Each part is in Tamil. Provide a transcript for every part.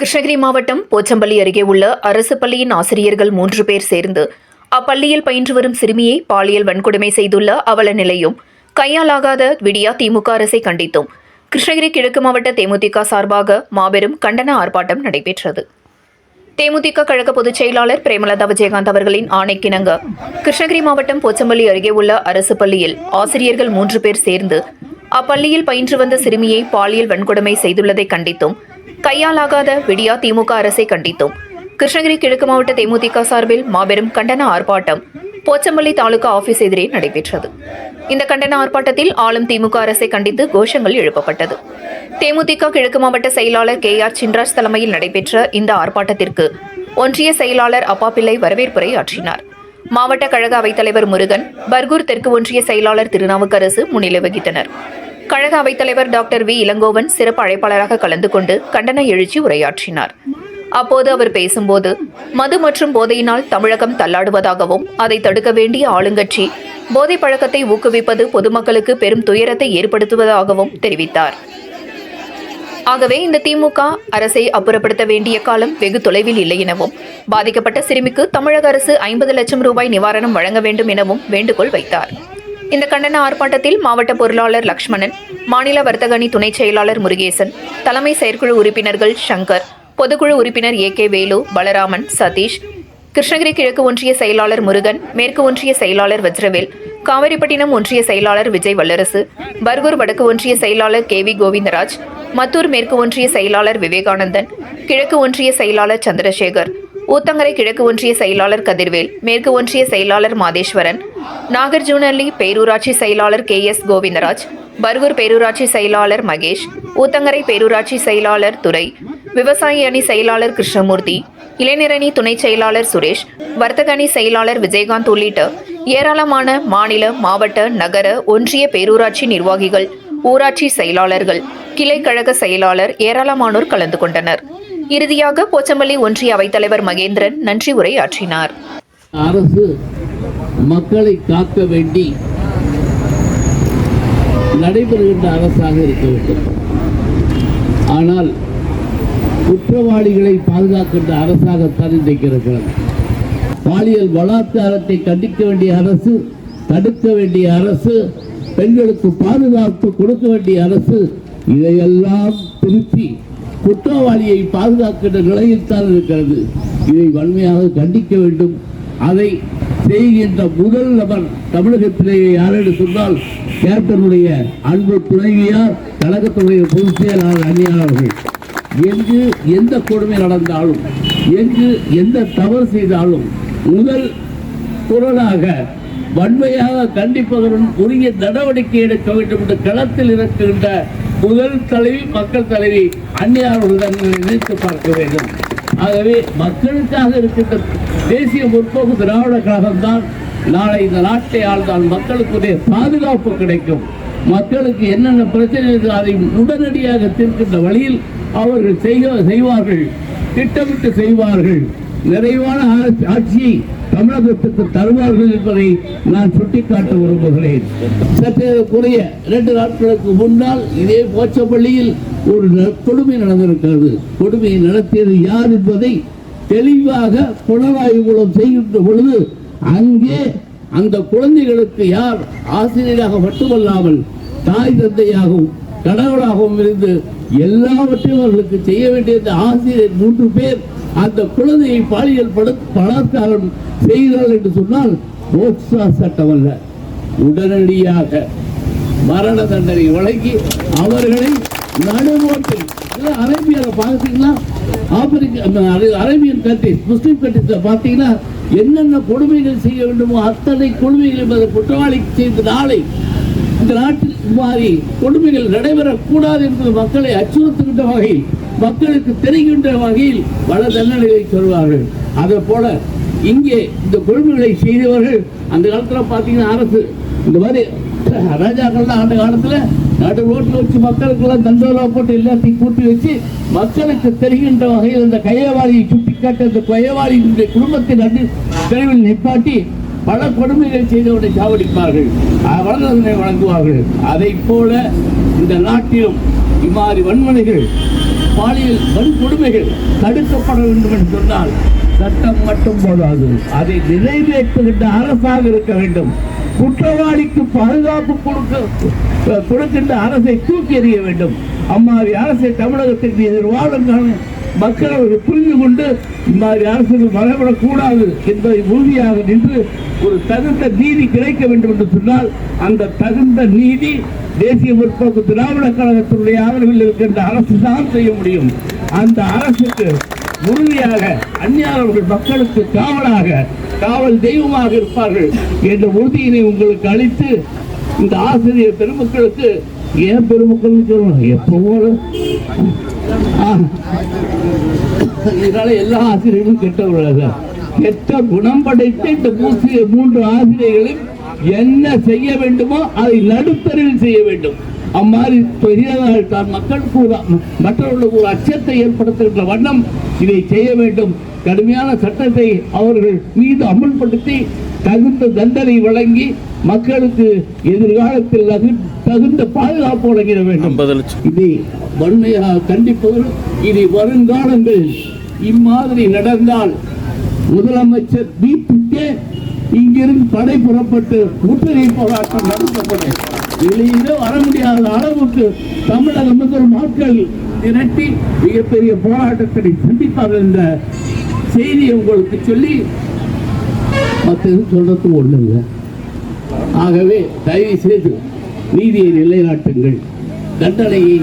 கிருஷ்ணகிரி மாவட்டம் போச்சம்பள்ளி அருகே உள்ள அரசு பள்ளியின் ஆசிரியர்கள் மூன்று பேர் சேர்ந்து அப்பள்ளியில் பயின்று வரும் சிறுமியை பாலியல் வன்கொடுமை செய்துள்ள அவல நிலையும் கையாலாகாத விடியா திமுக அரசை கண்டித்தும். கிருஷ்ணகிரி கிழக்கு மாவட்ட தேமுதிக சார்பாக மாபெரும் கண்டன ஆர்ப்பாட்டம் நடைபெற்றது. தேமுதிக கழக பொதுச் செயலாளர் பிரேமலதா விஜயகாந்த் அவர்களின் ஆணைக்கிணங்க கிருஷ்ணகிரி மாவட்டம் போச்சம்பள்ளி அருகே உள்ள அரசு பள்ளியில் ஆசிரியர்கள் மூன்று பேர் சேர்ந்து அப்பள்ளியில் பயின்று வந்த சிறுமியை பாலியல் வன்கொடுமை செய்துள்ளதை கண்டித்தும் கையாலாகாத விடியா திமுக அரசை கண்டித்தோம். கிருஷ்ணகிரி கிழக்கு மாவட்ட தேமுதிக சார்பில் மாபெரும் கண்டன ஆர்ப்பாட்டம் போச்சம்பள்ளி தாலுகா ஆபீஸ் எதிரே நடைபெற்றது. இந்த கண்டன ஆர்ப்பாட்டத்தில் ஆளும் திமுக அரசை கண்டித்து கோஷங்கள் எழுப்பப்பட்டது. தேமுதிக கிழக்கு மாவட்ட செயலாளர் கே ஆர் சின்ராஜ் தலைமையில் நடைபெற்ற இந்த ஆர்ப்பாட்டத்திற்கு ஒன்றிய செயலாளர் அப்பாப்பிள்ளை வரவேற்புரை ஆற்றினார். மாவட்ட கழக அவைத்தலைவர் முருகன் பர்கூர் தெற்கு ஒன்றிய செயலாளர் திருநாவுக்கரசு முன்னிலை வகித்தனர். கழக அவைத்தலைவர் டாக்டர் வி. இளங்கோவன் சிறப்பு அழைப்பாளராக கலந்து கொண்டு கண்டன எழுச்சி உரையாற்றினார். அப்போது அவர் பேசும்போது மது மற்றும் போதையினால் தமிழகம் தள்ளாடுவதாகவும் அதை தடுக்க வேண்டிய ஆளுங்கட்சி போதை பழக்கத்தை ஊக்குவிப்பது பொதுமக்களுக்கு பெரும் துயரத்தை ஏற்படுத்துவதாகவும் தெரிவித்தார். ஆகவே இந்த திமுக அரசை அப்புறப்படுத்த வேண்டிய காலம் வெகு தொலைவில் இல்லை எனவும் பாதிக்கப்பட்ட சிறுமிக்கு தமிழக அரசு ஐம்பது லட்சம் ரூபாய் நிவாரணம் வழங்க வேண்டும் எனவும் வேண்டுகோள் வைத்தார். இந்த கண்டன ஆர்ப்பாட்டத்தில் மாவட்ட பொருளாளர் லக்ஷ்மணன் மாநில வர்த்தகணி துணைச் செயலாளர் முருகேசன் தலைமை செயற்குழு உறுப்பினர்கள் சங்கர் பொதுக்குழு உறுப்பினர் ஏ கே வேலு பலராமன் சதீஷ் கிருஷ்ணகிரி கிழக்கு ஒன்றிய செயலாளர் முருகன் மேற்கு ஒன்றிய செயலாளர் வஜ்ரவேல் காவிரிப்பட்டினம் ஒன்றிய செயலாளர் விஜய் வல்லரசு பர்கூர் வடக்கு ஒன்றிய செயலாளர் கே வி கோவிந்தராஜ் மத்தூர் மேற்கு ஒன்றிய செயலாளர் விவேகானந்தன் கிழக்கு ஒன்றிய செயலாளர் சந்திரசேகர் ஊத்தங்கரை கிழக்கு ஒன்றிய செயலாளர் கதிர்வேல் மேற்கு ஒன்றிய செயலாளர் மாதேஸ்வரன் நாகர்ஜூனல்லி பேரூராட்சி செயலாளர் கே எஸ் கோவிந்தராஜ் பர்கூர் பேரூராட்சி செயலாளர் மகேஷ் ஊத்தங்கரை பேரூராட்சி செயலாளர் துரை விவசாய அணி செயலாளர் கிருஷ்ணமூர்த்தி இளைஞரணி துணை செயலாளர் சுரேஷ் வர்த்தக அணி செயலாளர் விஜயகாந்த் உள்ளிட்ட ஏராளமான மாநில மாவட்ட நகர ஒன்றிய பேரூராட்சி நிர்வாகிகள் ஊராட்சி செயலாளர்கள் கிளை கழக செயலாளர் ஏராளமானோர் கலந்து கொண்டனர். இறுதியாக போச்சம்பள்ளி ஒன்றிய அவைத்தலைவர் மகேந்திரன் நன்றி உரை ஆற்றினார் அரசு மக்களை காக்க வேண்டி நடைபெறுகின்ற அரசாக இருக்க வேண்டும். ஆனால் குற்றவாளிகளை பாதுகாக்கின்ற அரசாகத்தான் இன்றைக்கு இருக்கிறது. பாலியல் பலாத்காரத்தை கண்டிக்க வேண்டிய அரசு தடுக்க வேண்டிய அரசு பெண்களுக்கு பாதுகாப்பு கொடுக்க வேண்டிய அரசு இதையெல்லாம் திருப்பி குற்றவாளியை பாதுகாக்கின்ற நிலையில் தான் இருக்கிறது. இதை வன்மையாக கண்டிக்க வேண்டும். அதை செய்கின்ற முதல் நபர் தமிழகத்திலேயே யார் என்று சொன்னால் கேப்டனுடைய அன்பு துணைவியார் கழகத்துடைய பொதுச் செயலாளர் அணியாளர்கள் எங்கு எந்த கொடுமை நடந்தாலும் எங்கு எந்த தவறு செய்தாலும் முதல் குரலாக வன்மையாக கண்டிப்பதுடன் உரிய நடவடிக்கை எடுக்க வேண்டும் என்று களத்தில் இருக்கின்ற முதல் தலைவி மக்கள் தலைவி அந்நியாருடன் நினைத்து பார்க்க வேண்டும். ஆகவே மக்களுக்காக இருக்கின்ற தேசிய முற்போக்கு திராவிட கழகம் தான் நாளை இந்த நாட்டை ஆழ்ந்தால் மக்களுக்குரிய பாதுகாப்பு கிடைக்கும். மக்களுக்கு என்னென்ன பிரச்சனை இருக்கோ அதை உடனடியாக தீர்க்கின்ற வழியில் அவர்கள் செய்வார்கள் திட்டமிட்டு செய்வார்கள். நிறைவான ஆட்சி- ஆட்சியை தமிழகத்துக்கு தருவார்கள் என்பதை நான் சுட்டிக்காட்ட விரும்புகிறேன். சற்றே குறைய இரண்டு நாட்களுக்கு முன்னால் இதே போச்சப்பள்ளியில் ஒரு ந- கொடுமை நடந்திருக்கிறது. கொடுமையை நடத்தியது யார் என்பதை தெளிவாக புலனாய்வு மூலம் செய்கின்ற பொழுது அங்கே அந்த குழந்தைகளுக்கு யார் ஆசிரியராக மட்டுமல்லாமல் தாய் தந்தையாகவும் கடவுளாகவும் இருந்து எல்லாவற்றையும் அவர்களுக்கு செய்ய வேண்டிய ஆசிரியர் மூன்று பேர் அந்த குழந்தையை பாலியல் பலாத்காரம் செய்கிறார்கள் என்று சொன்னால் போக்சா சட்டம் அல்ல. உடனடியாக மரண தண்டனை வழங்கி அவர்களை நடுவோட்டில் அரேபியாவில் பார்த்தீங்கன்னா ஆப்பிரிக்க அந்த அரேபியன் கண்ட்ரிஸ் முஸ்லீம் கண்ட்ரிஸில் பார்த்தீங்கன்னா என்னென்ன கொடுமைகள் செய்ய வேண்டுமோ அத்தனை கொடுமைகள் என்பதை குற்றவாளி செய்த நாளை இந்த நாட்டில் மாதிரி கொடுமைகள் நடைபெறக்கூடாது என்பது மக்களை அச்சுறுத்துகின்ற வகையில் மக்களுக்கு தெரிகின்ற வகையில் பல தண்டனைகளை சொல்வார்கள். அதை போல இங்கே இந்த கொடுமைகளை செய்தவர்கள் அந்த காலத்தில் பார்த்தீங்கன்னா அரசு இந்த மாதிரி ராஜாக்கள்லாம் அந்த காலத்தில் நடு ரோட்டில் வச்சு மக்களுக்கெல்லாம் தண்டோலா போட்டு எல்லாத்தையும் கூட்டி வச்சு மக்களுக்கு தெரிகின்ற வகையில் அந்த கையவாளியை சுட்டி காட்ட அந்த கையவாளியினுடைய குடும்பத்தை நடு தெருவில் நிப்பாட்டி பல கொடுமைகள் செய்தவனை சாவடிப்பார்கள். வளர்ந்ததனை வழங்குவார்கள் அதை போல இந்த நாட்டிலும் இம்மாதிரி வன்மனைகள் பாலியல் வன்கொடுமைகள் தடுக்கப்பட வேண்டும் என்று சொன்னால் சட்டம் மட்டும் போதாது. அதை நிறைவேற்றுகின்ற அரசாக இருக்க வேண்டும். குற்றவாளிக்கு பாதுகாப்பு கொடுக்க கொடுக்கின்ற அரசை தூக்கி எறிய வேண்டும். அம்மாவி அரசை தமிழகத்திற்கு எதிர்வாழும் மக்கள் அவர்கள் புரிந்து கொண்டு இம்மாதிரி அரசுகள் வரவிடக்கூடாது என்பதை உறுதியாக நின்று ஒரு தகுந்த நீதி கிடைக்க வேண்டும் என்று சொன்னால் அந்த தகுந்த நீதி தேசிய முற்போக்கு திராவிட கழகத்தினுடைய ஆதரவில் இருக்கின்ற அரசு தான் செய்ய முடியும். அந்த அரசுக்கு உறுதியாக அந்நியாரவர்கள் மக்களுக்கு காவலாக காவல் தெய்வமாக இருப்பார்கள் என்ற உறுதியினை உங்களுக்கு அளித்து இந்த ஆசிரியர் பெருமக்களுக்கு ஏன் பெருமக்கள் சொல்லணும் எப்பவோ இதனால எல்லா ஆசிரியர்களும் கெட்டவர்கள் கெட்ட குணம் படைத்த இந்த மூசிய மூன்று ஆசிரியர்களும் என்ன செய்ய வேண்டுமோ அதை நடுத்தரில் செய்ய வேண்டும். அம்மாதிரி பெரியதாக மக்களுக்கு மற்றவர்களுக்கு ஒரு அச்சத்தை ஏற்படுத்துகின்ற வண்ணம் இதை செய்ய வேண்டும். கடுமையான சட்டத்தை அவர்கள் மீது அமல்படுத்தி தகுந்த தண்டனை வழங்கி மக்களுக்கு எதிர்காலத்தில் தகு- தகுந்த பாதுகாப்பு வழங்கிட வேண்டும். இதை வன்மையாக கண்டிப்பவர்கள் இனி வருங்காலங்கள் இம்மாதிரி நடந்தால் முதலமைச்சர் வீட்டுக்கே இங்கிருந்து படை புறப்பட்டு முற்றுகை போராட்டம் நடத்தப்படும். வெளியிலே வர முடியாத அளவுக்கு தமிழக முதல் மக்கள் திரட்டி மிகப்பெரிய போராட்டத்தை சந்திப்பார்கள் என்ற செய்தியை உங்களுக்கு சொல்லி மற்றது சொல்றது ஒண்ணுங்க ஆகவே தயவு செய்து நீதியை நிலைநாட்டுங்கள். தண்டனையை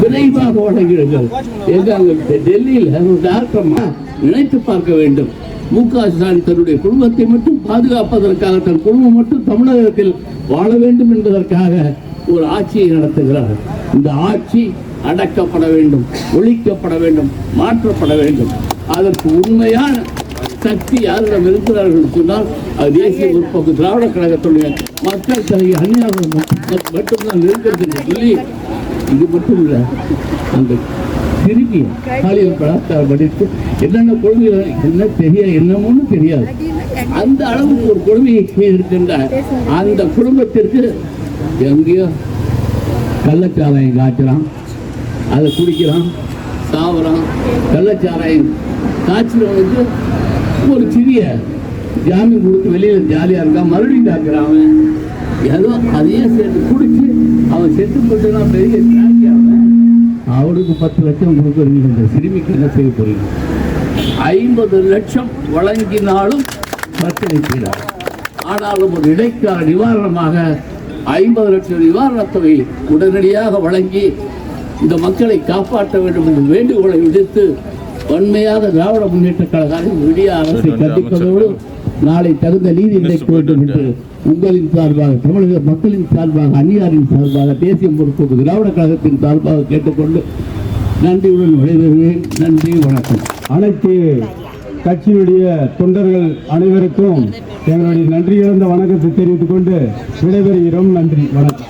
விரைவாக வழங்கிடுங்கள். எங்க டெல்லியில் ஒரு டாக்டர்மா நினைத்து பார்க்க வேண்டும். மு க ஸ்டாலின் தன்னுடைய குடும்பத்தை மட்டும் பாதுகாப்பதற்காக தன் குடும்பம் மட்டும் தமிழகத்தில் வாழ வேண்டும் என்பதற்காக ஒரு ஆட்சியை நடத்துகிறார். இந்த ஆட்சி அடக்கப்பட வேண்டும் ஒழிக்கப்பட வேண்டும் மாற்றப்பட வேண்டும். அதற்கு உண்மையான சக்தி யாரிடம் இருக்கிறார்கள் சொன்னால் அது தேசிய முற்போக்கு திராவிட கழகத்துடைய மக்கள் தலைவி அந்நியாரம் மட்டும்தான் இருக்கிறது என்று சொல்லி இது மட்டும் இல்லை அந்த திருப்பி பாலியல் பலாத்காரம் படித்து என்னென்ன கொடுமைகள் என்ன தெரிய என்னமோன்னு தெரியாது. அந்த அளவுக்கு ஒரு கொடுமையை செய்திருக்கின்ற அந்த குடும்பத்திற்கு எங்கேயோ கள்ளச்சாலையை காய்ச்சலாம் அதை குடிக்கிறான் சாவறான் கள்ளச்சாராயம் காய்ச்சலவனுக்கு ஒரு சிறிய ஜாமீன் கொடுத்து வெளியில் ஜாலியாக இருக்கான் மறுபடியும் அவன் ஏதோ அதையே சேர்த்து குடிச்சு அவன் செத்து போட்டுனா பெரிய தியாகி அவன். அவனுக்கு பத்து லட்சம் கொடுக்குறீங்க இந்த சிறுமிக்கு என்ன செய்ய போறீங்க? ஐம்பது லட்சம் வழங்கினாலும் பிரச்சனை செய்கிறார் ஆனாலும் ஒரு இடைக்கால நிவாரணமாக ஐம்பது லட்சம் நிவாரணத் தொகை உடனடியாக வழங்கி இந்த மக்களை காப்பாற்ற வேண்டும் என்று வேண்டுகோளை விடுத்து வன்மையாக திராவிட முன்னேற்ற கழக அரசு விடிய அரசை கண்டிப்பதோடு நாளை தகுந்த நீதி கிடைக்க வேண்டும் என்று உங்களின் சார்பாக தமிழக மக்களின் சார்பாக அந்நியாரின் சார்பாக தேசிய முற்போக்கு திராவிட கழகத்தின் சார்பாக கேட்டுக்கொண்டு நன்றியுடன் விடைபெறுவேன் நன்றி வணக்கம். அனைத்து கட்சியுடைய தொண்டர்கள் அனைவருக்கும் எங்களுடைய நன்றி இழந்த வணக்கத்தை தெரிவித்துக் கொண்டு விடைபெறுகிறோம். நன்றி வணக்கம்.